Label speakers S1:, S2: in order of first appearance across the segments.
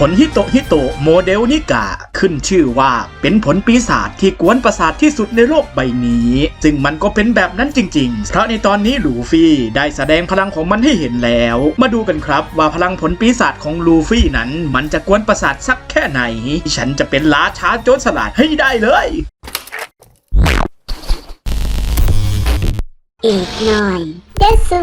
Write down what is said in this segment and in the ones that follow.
S1: ผลฮิโตฮิโตโมเดลนิกาขึ้นชื่อว่าเป็นผลปีศาจที่กวนประสาทที่สุดในโลกใบนี้ ซึ่งมันก็เป็นแบบนั้นจริงๆ เพราะในตอนนี้ลูฟี่ได้แสดงพลังของมันให้เห็นแล้ว มาดูกันครับว่าพลังผลปีศาจของลูฟี่นั้น มันจะกวนประสาทสักแค่ไหน ฉันจะเป็นล้าช้าโจรสลัดให้ได้เลย
S2: อีกหน่อยเดซู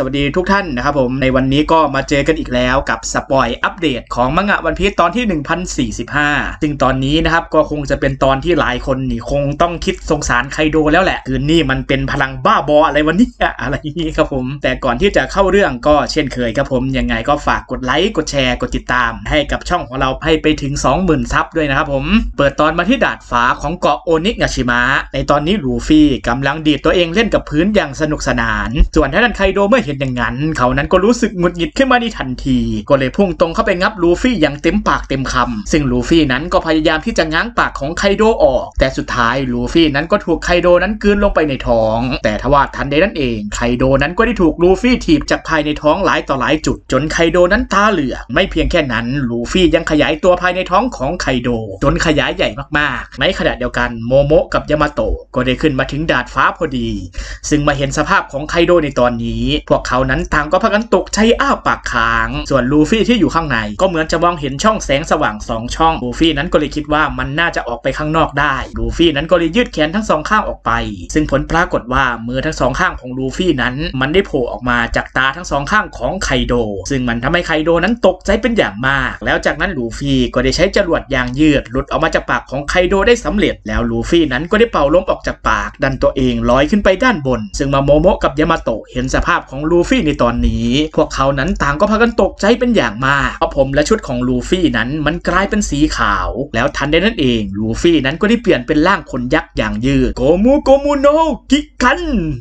S1: สวัสดีทุกท่านนะครับผมในวันนี้ก็มาเจอกันอีกแล้วกับสปอยอัปเดตของมังงะวันพีซตอนที่ 1045 ซึ่งตอนนี้นะครับก็คงจะเป็นตอนที่หลายคนนี่คงต้องคิดสงสารไคโดแล้วแหละ คือนี่มันเป็นพลังบ้าบออะไรวันนี้อะไรนี้ครับผม แต่ก่อนที่จะเข้าเรื่องก็เช่นเคยครับผมยังไงก็ฝากกดไลค์กดแชร์กดติดตาม ให้กับช่องของเราให้ไปถึง 20,000ซับด้วยนะครับผมเปิดตอนมาที่ดาดฟ้าของเกาะโอนิงาชิมะในตอนนี้ลูฟี่กำลังดีดตัวเองเล่นกับพื้นอย่างสนุกสนาน ส่วนท่านไคโดเมื่อเห็นอย่างนั้น เขานั้นก็รู้สึกหงุดหงิดขึ้นมาในทันที ก็เลยพุ่งตรงเข้าไปงับลูฟี่อย่างเต็มปากเต็มคำซึ่งลูฟี่นั้นก็พยายามที่จะง้างปากของไคโดออก แต่สุดท้ายลูฟี่นั้นก็ถูกไคโดนั้นกลืนลงไปในท้อง แต่ทว่าทันใดนั้นเองไคโดนั้นก็ได้ถูกลูฟี่ถีบจากภายในท้องหลายต่อหลายจุด จนไคโดนั้นตาเหลือกไม่เพียงแค่นั้นลูฟี่ยังขยายตัวภายในท้องของไคโด จนขยายใหญ่มากๆ ในขณะเดียวกันโมโมะกับยามาโตะก็ได้ขึ้นมาถึงดาดฟ้าพอดี ซึ่งมาเห็นสภาพของไคโดในตอนนี้พวกเขานั้นต่างก็พากันตกใจอ้าปากค้าง ส่วนลูฟี่ที่อยู่ข้างในก็เหมือนจะมองเห็นช่องแสงสว่างสองช่องลูฟี่นั้นก็เลยคิดว่ามันน่าจะออกไปข้างนอกได้ลูฟี่นั้นก็เลยยืดแขนทั้งสองข้างออกไป ซึ่งผลปรากฏว่ามือทั้งสองข้างของลูฟี่นั้น มันได้โผล่ออกมาจากตาทั้งสองข้างของไคโด ซึ่งมันทำให้ไคโดนั้นตกใจเป็นอย่างมาก แล้วจากนั้นลูฟี่ก็ได้ใช้จรวดยางยืดหลุดออกมาจากปากของไคโดได้สำเร็จ แล้วลูฟี่นั้นก็ได้เป่าลมออกจากปาก ดันตัวเองลอยขึ้นไปด้านบน ซึ่งมาโมโมะกับยามาโตะเห็นสภาพของลูฟี่ในตอนนี้ พวกเขานั้นต่างก็พากันตกใจเป็นอย่างมากเพราะผมและชุดของลูฟี่นั้นมันกลายเป็นสีขาว แล้วทันใดนั้นเองลูฟี่นั้นก็ได้เปลี่ยนเป็นร่างคนยักษ์อย่างยืดโกมูโกมูโนกิกัน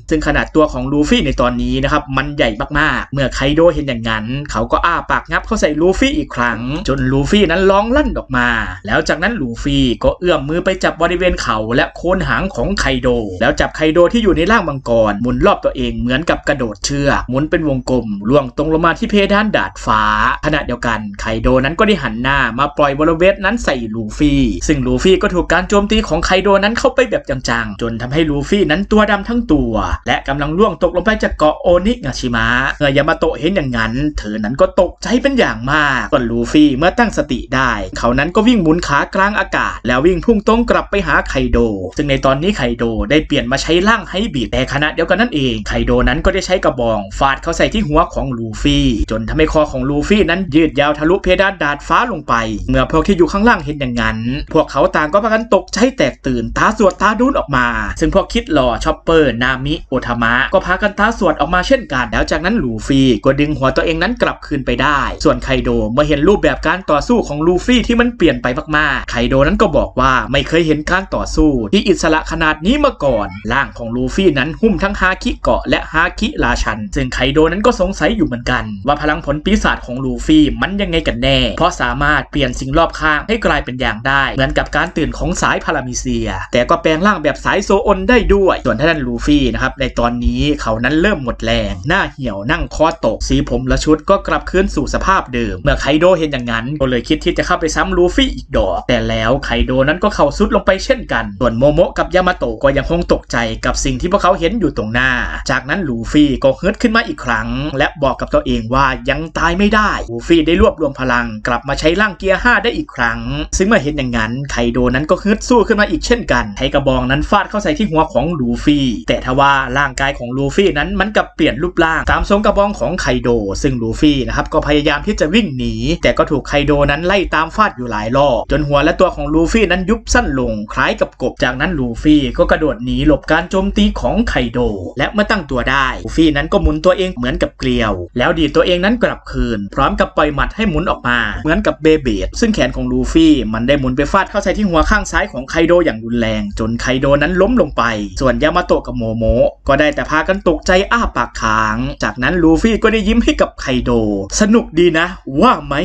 S1: ซึ่งขนาดตัวของลูฟี่ในตอนนี้นะครับมันใหญ่มากๆ เมื่อไคโดเห็นอย่างนั้น เขาก็อ้าปากงับเข้าใส่ลูฟี่อีกครั้ง จนลูฟี่นั้นร้องลั่นออกมา แล้วจากนั้นลูฟี่ก็เอื้อมมือไปจับบริเวณเขาและโคนหางของไคโด แล้วจับไคโดที่อยู่ในร่างมังกรหมุนรอบตัวเองเหมือนกับกระโดดเชือกหมุนเป็นวงกลมล่วงตรงลงมาที่เพดานดาดฟ้า ขณะเดียวกันไคโดนั้นก็ได้หันหน้ามาปล่อยบอลเวทนั้นใส่ลูฟี่ ซึ่งลูฟี่ก็ถูกการโจมตีของไคโดนั้นเข้าไปแบบจังๆ จนทำให้ลูฟี่นั้นตัวดำทั้งตัว และกำลังล่วงตกลงไปจากเกาะโอนิงาชิมะเมื่อยามาโตะเห็นอย่างนั้น เธอนั้นก็ตกใจเป็นอย่างมากส่วนลูฟี่เมื่อตั้งสติได้ เขานั้นก็วิ่งหมุนขากลางอากาศ แล้ววิ่งพุ่งตรงกลับไปหาไคโด ซึ่งในตอนนี้ไคโดได้เปลี่ยนมาใช้ร่างไฮบีดแต่ขณะเดียวกันนั่นเองไคโดนั้นก็ได้ใช้กระบองฟาดเข้าใส่ที่หัวของลูฟี่ จนทำให้คอของลูฟี่นั้นยืดยาวทะลุเพดานดาดฟ้าลงไป เมื่อพวกที่อยู่ข้างล่างเห็นอย่างนั้น พวกเขาต่างก็พากันตกใจแตกตื่นตาสวดตาดูนออกมา ซึ่งพวกคิดหล่อชอปเปอร์ นามิโอทามะก็พากันตาสวดออกมาเช่นกันแล้วจากนั้นลูฟี่ก็ดึงหัวตัวเองนั้นกลับคืนไปได้ ส่วนไคโดเมื่อเห็นรูปแบบการต่อสู้ของลูฟี่ที่มันเปลี่ยนไปมากๆ ไคโดนั้นก็บอกว่าไม่เคยเห็นการต่อสู้ที่อิสระขนาดนี้มาก่อน ร่างของลูฟี่นั้นหุ้มทั้งฮาคิเกาะและฮาคิราชันซึ่งไคโดนั้นก็สงสัยอยู่เหมือนกัน ว่าพลังผลปีศาจของลูฟี่มันยังไงกันแน่ เพราะสามารถเปลี่ยนสิ่งรอบข้างให้กลายเป็นอย่างได้ เหมือนกับการตื่นของสายพารามิเซีย แต่ก็แปลงร่างแบบสายโซอนได้ด้วย ส่วนท่านลูฟี่นะครับในตอนนี้เขานั้นเริ่มหมดแรง หน้าเหี่ยวนั่งคอตก สีผมและชุดก็กลับคืนสู่สภาพเดิม เมื่อไคโดเห็นอย่างนั้นก็เลยคิดที่จะเข้าไปซ้ำลูฟี่อีกดอก แต่แล้วไคโดนั้นก็เข้าซุดลงไปเช่นกัน ส่วนโมโมะกับยามาโตะก็ยังคงตกใจกับสิ่งที่พวกเขาเห็นอยู่ตรงหน้า จากนั้นลูฟี่ก็ฮึดขึ้นมาอีกครั้ง และบอกกับตัวเองว่ายังตายไม่ได้ลูฟี่ได้รวบรวมพลังกลับมาใช้ร่างเกียร์ 5 ได้อีกครั้ง ซึ่งเมื่อเห็นอย่างนั้นไคโดนั้นก็ฮึดสู้ขึ้นมาอีกเช่นกันใช้กระบองนั้นฟาดเข้าใส่ที่หัวของลูฟี่ แต่ทว่าร่างกายของลูฟี่นั้นมันกลับเปลี่ยนรูปร่างตามทรงกระบองของไคโด ซึ่งลูฟี่นะครับก็พยายามที่จะวิ่งหนี แต่ก็ถูกไคโดนั้นไล่ตามฟาดอยู่หลายรอบจนหัวและตัวของลูฟี่นั้นยุบสั้นลงคล้ายกับกบ จากนั้นลูฟี่ก็กระโดดหนีหลบการโจมตีของไคโด และเมื่อตั้งตัวได้ลูฟี่นั้นก็มุนตัวเองเหมือนกับเกลียว แล้วดีดตัวเองนั้นกลับคืน พร้อมกับปล่อยหมัดให้หมุนออกมา เหมือนกับเบเบดซึ่งแขนของลูฟี่มันได้หมุนไปฟาดเข้าใส่ที่หัวข้างซ้ายของไคโดอย่างรุนแรง จนไคโดนั้นล้มลงไป ส่วนยามาโตะกับโมโมะก็ได้แต่พากันตกใจอ้าปากค้าง จากนั้นลูฟี่ก็ได้ยิ้มให้กับไคโด สนุกดีนะ ว่าไหม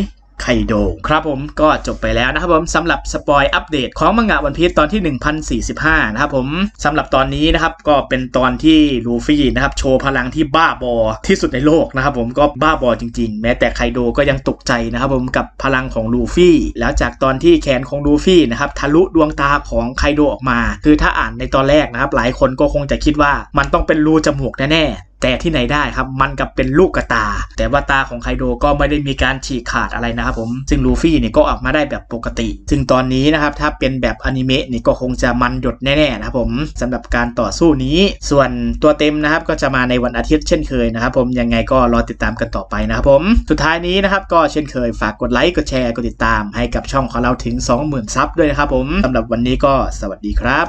S1: ไคโดครับผมก็จบไปแล้วนะครับผมสำหรับสปอยอัปเดตของมังงะวันพี e ตอนที่ 1045 นะครับผมสำหรับตอนนี้นะครับก็เป็นตอนที่ลูฟี่นะครับโชว์พลังที่บ้าบอที่สุดในโลกนะครับผมก็บ้าบอจริงๆ แม้แต่ไคโดก็ยังตกใจนะครับผมกับพลังของลูฟี่แล้วจากตอนที่แขนของลูฟี่นะครับทะลุดวงตาของไคโดออกมา คือถ้าอ่านในตอนแรกนะครับหลายคนก็คงจะคิดว่ามันต้องเป็นรูจมูกแน่ๆ แต่ที่ไหนได้ครับมันกับเป็นลูกกระตา แต่ว่าตาของไคโดก็ไม่ได้มีการฉีกขาดอะไรนะครับผมซึ่งลูฟี่เนี่ยก็ออกมาได้แบบปกติ ซึ่งตอนนี้นะครับถ้าเป็นแบบอนิเมะนี่ก็คงจะมันหยดแน่ๆนะครับผมสำหรับการต่อสู้นี้ ส่วนตัวเต็มนะครับก็จะมาในวันอาทิตย์เช่นเคยนะครับผมยังไงก็รอติดตามกันต่อไปนะครับผมสุดท้ายนี้นะครับก็เช่นเคยฝากกดไลค์กดแชร์กดติดตามให้กับช่องของเราถึง 20,000 ซับด้วยนะครับผมสำหรับวันนี้ก็สวัสดีครับ